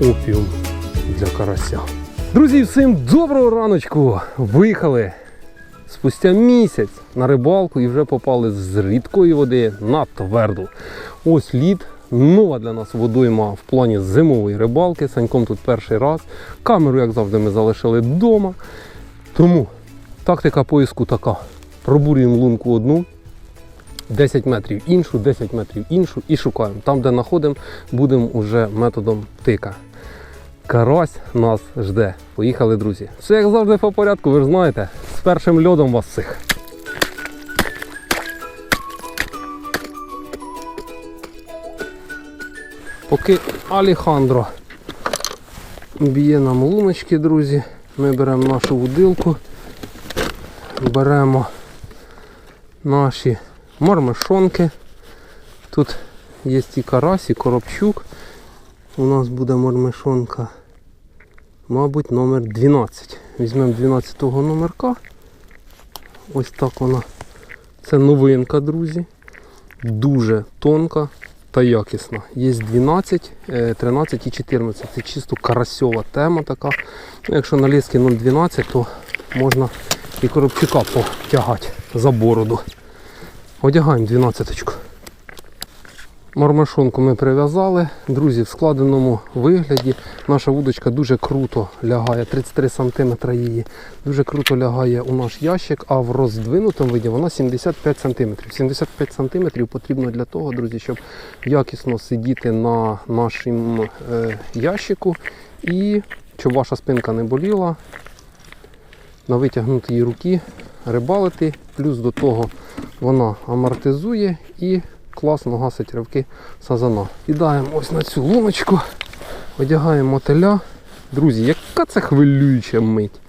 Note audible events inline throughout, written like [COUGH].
опіум для карася. Друзі, всім доброго раночку! Виїхали спустя місяць на рибалку і вже попали з рідкої води на тверду. Ось лід, нова для нас водойма в плані зимової рибалки. Саньком тут перший раз. Камеру, як завжди, ми залишили вдома. Тому тактика поиску така. Пробурюємо лунку одну, 10 метрів іншу, 10 метрів іншу і шукаємо. Там, де знаходимо, будемо вже методом тика. Карась нас жде. Поїхали, друзі. Все як завжди по порядку, ви ж знаєте. З першим льодом вас всіх. Поки Алехандро б'є нам луночки, друзі, ми беремо нашу вудилку, беремо наші мармешонки. Тут є і карась, і коробчук. У нас буде мармешонка, мабуть, номер 12. Візьмемо 12 го номерка. Ось так вона. Це новинка, друзі. Дуже тонка та якісна. Є 12, е, 13 і 14. Це чисто карасьова тема така. Ну, якщо на ліски 0,12, то можна і коробчука потягати за бороду. Одягаємо 12-очку. Мармашонку ми прив'язали. Друзі, в складеному вигляді наша вудочка дуже круто лягає, 33 см її, дуже круто лягає у наш ящик, а в роздвинутому виді вона 75 см. 75 см потрібно для того, друзі, щоб якісно сидіти на нашому е, ящику і щоб ваша спинка не боліла, на витягнутій руки рибалити. Плюс до того вона амортизує і класно гасить ривки сазана. Кидаємо ось на цю луночку, одягаємо мотиля. Друзі, яка це хвилююча мить.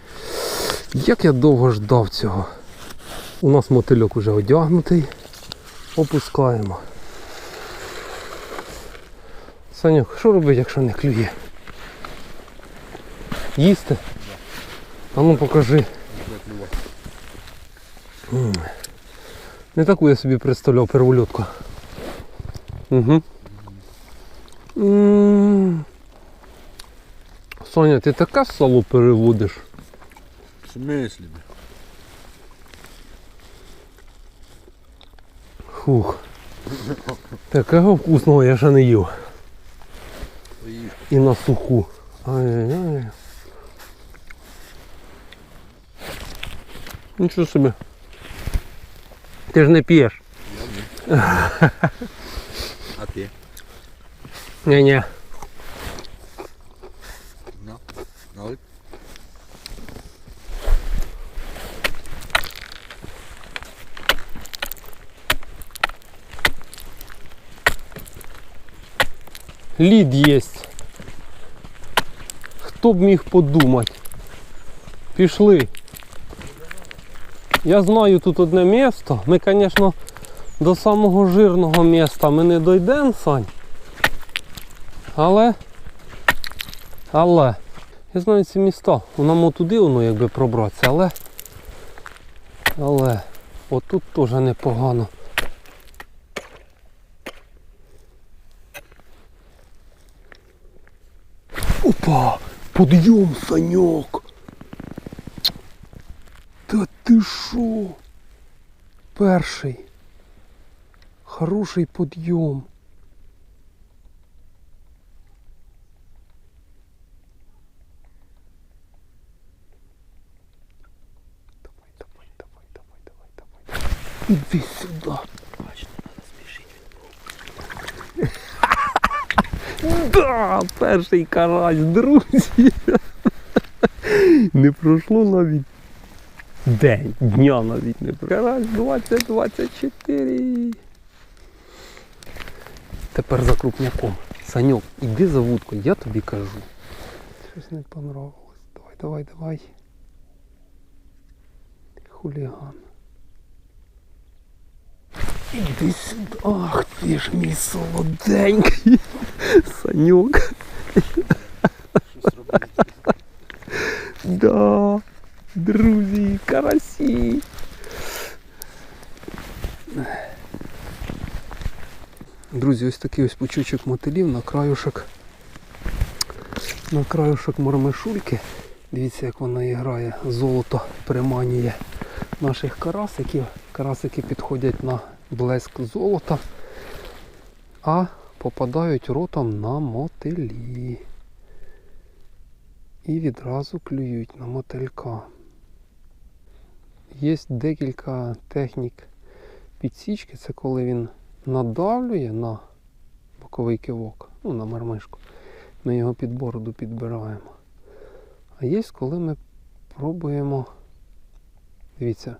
Як я довго ждав цього. У нас мотильок уже одягнутий. Опускаємо. Санюк, що робити, якщо не клює? Їсти? А ну покажи. Не таку я собі представляв первольотку. Угу. Соня, ти таке сало переводиш? В бля? Фух. Такого вкусного я ще не їв. І на суху. Ай-яй-яй. Нічого собі. Ти ж не п'єш. А ти? Ні-ні. На. Налип. Лід єсть. Хто б міг подумати? Пішли. Я знаю тут одне місто. Ми, звісно, до самого жирного міста ми не дійдемо, Сань. Але. Але. Я знаю ці міста. Нам туди воно якби пробратися, але. Але. Отут теж непогано. Опа! Подъем, Санек! Ти шо? Перший. Хороший подъем. Давай, давай, давай, давай, давай, давай. Іди сюди. Иди сюда. [LAUGHS] Да, перший карась, друзі. [LAUGHS] Не пройшло навіть день, дня навіть не. Карась 2024. Тепер за крупняком. Саньок, іди за вудкою, я тобі кажу. Щось не понравилось. Давай, давай, давай. Хуліган. Іди сюди. Ах ти ж мій солоденький. Саньок. Щось робити. Да, друзі, карасі. Друзі, ось такий ось пучочок мотилів на краюшок на краюшок мармишульки. Дивіться, як вона грає. Золото приманює наших карасиків. Карасики підходять на блеск золота, а попадають ротом на мотилі. І відразу клюють на мотилька. Є декілька технік підсічки. Це коли він надавлює на боковий кивок, ну на мармишку. Ми його під бороду підбираємо. А є, коли ми пробуємо. Дивіться.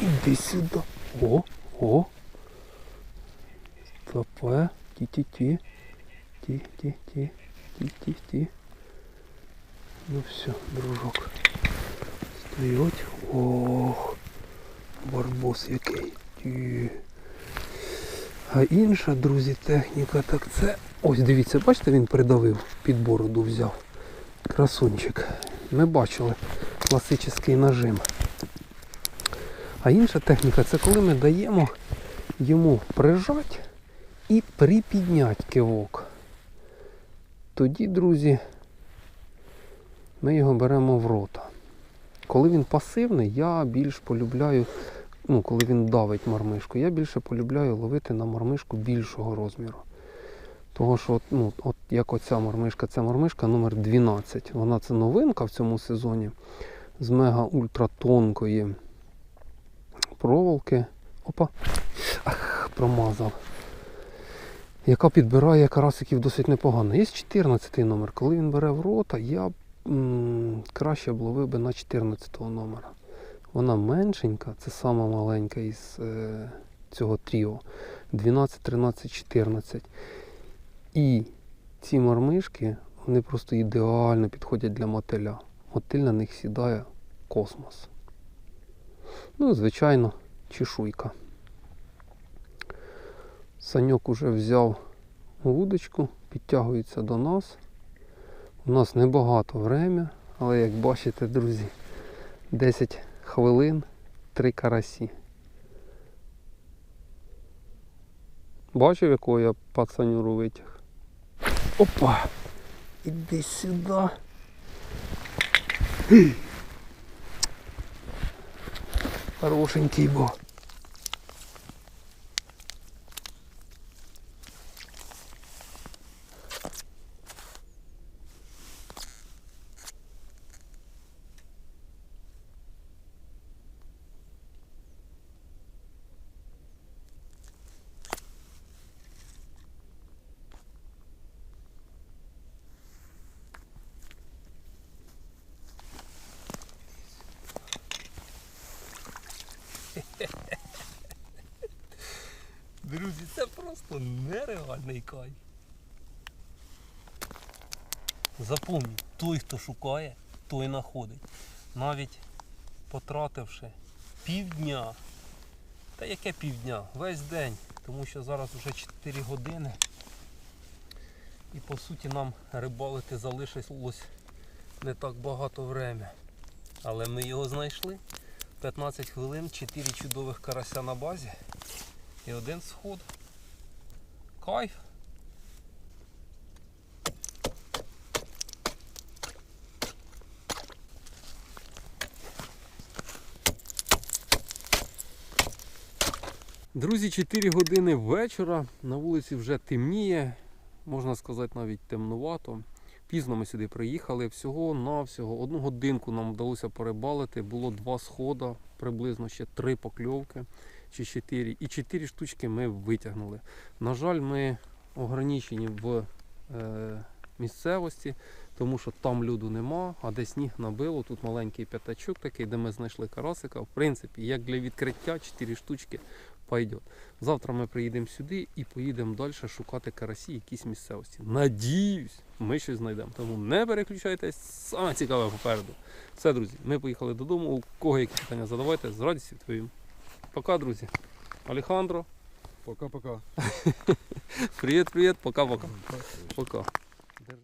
Іди сюди. О, о. Топе. Ті-ті-ті. Ті-ті-ті. Ті-ті-ті. Ну все, дружок. Стоять. Ох. Барбос який. Ті. А інша, друзі, техніка, так це. Ось дивіться, бачите, він придавив, під бороду взяв. Красунчик. Ми бачили класичний нажим. А інша техніка це коли ми даємо йому прижати і припідняти кивок. Тоді, друзі, ми його беремо в рота. Коли він пасивний, я більш полюбляю, ну, коли він давить мармишку, я більше полюбляю ловити на мармишку більшого розміру. Того що, от, ну, от як оця мармишка, це мармишка номер 12. Вона це новинка в цьому сезоні з мега ультратонкої проволоки. Опа. Ах, промазав. Яка підбирає карасиків досить непогано. Є 14 номер. Коли він бере в рота, я м, краще б ловив би на 14 номера. Вона меншенька, це сама маленька із е, цього тріо. 12, 13, 14. І ці мармишки, вони просто ідеально підходять для мотиля. Мотиль на них сідає космос. Ну, звичайно, чешуйка. Саньок уже взяв вудочку, підтягується до нас. У нас небагато время, але як бачите, друзі, 10 хвилин, три карасі. Бачив, якого я пацанюру витяг? Опа! Іди сюди. Хорошенький бо. Друзі, це просто нереальний кайф. Запомню, той, хто шукає, той знаходить. Навіть потративши півдня. Та яке півдня? Весь день. Тому що зараз вже 4 години. І по суті нам рибалити залишилось не так багато время. Але ми його знайшли. 15 хвилин, 4 чудових карася на базі. І один сход. Кайф. Друзі, 4 години вечора. На вулиці вже темніє, можна сказати, навіть темнувато. Пізно ми сюди приїхали. Всього навсього одну годинку нам вдалося перебалити. Було два схода, приблизно ще три покльовки чи чотири. І чотири штучки ми витягнули. На жаль, ми ограничені в е, місцевості, тому що там люду нема, а де сніг набило. Тут маленький п'ятачок такий, де ми знайшли карасика. В принципі, як для відкриття, чотири штучки пойдет. Завтра ми приїдемо сюди і поїдемо далі шукати карасі якісь місцевості. Надіюсь, ми щось знайдемо. Тому не переключайтесь, саме цікаве попереду. Все, друзі, ми поїхали додому. У кого які питання задавайте, з радістю відповім. Пока, друзі. Алехандро, Пока-пока. [LAUGHS] привіт, привіт, пока-пока. Пока.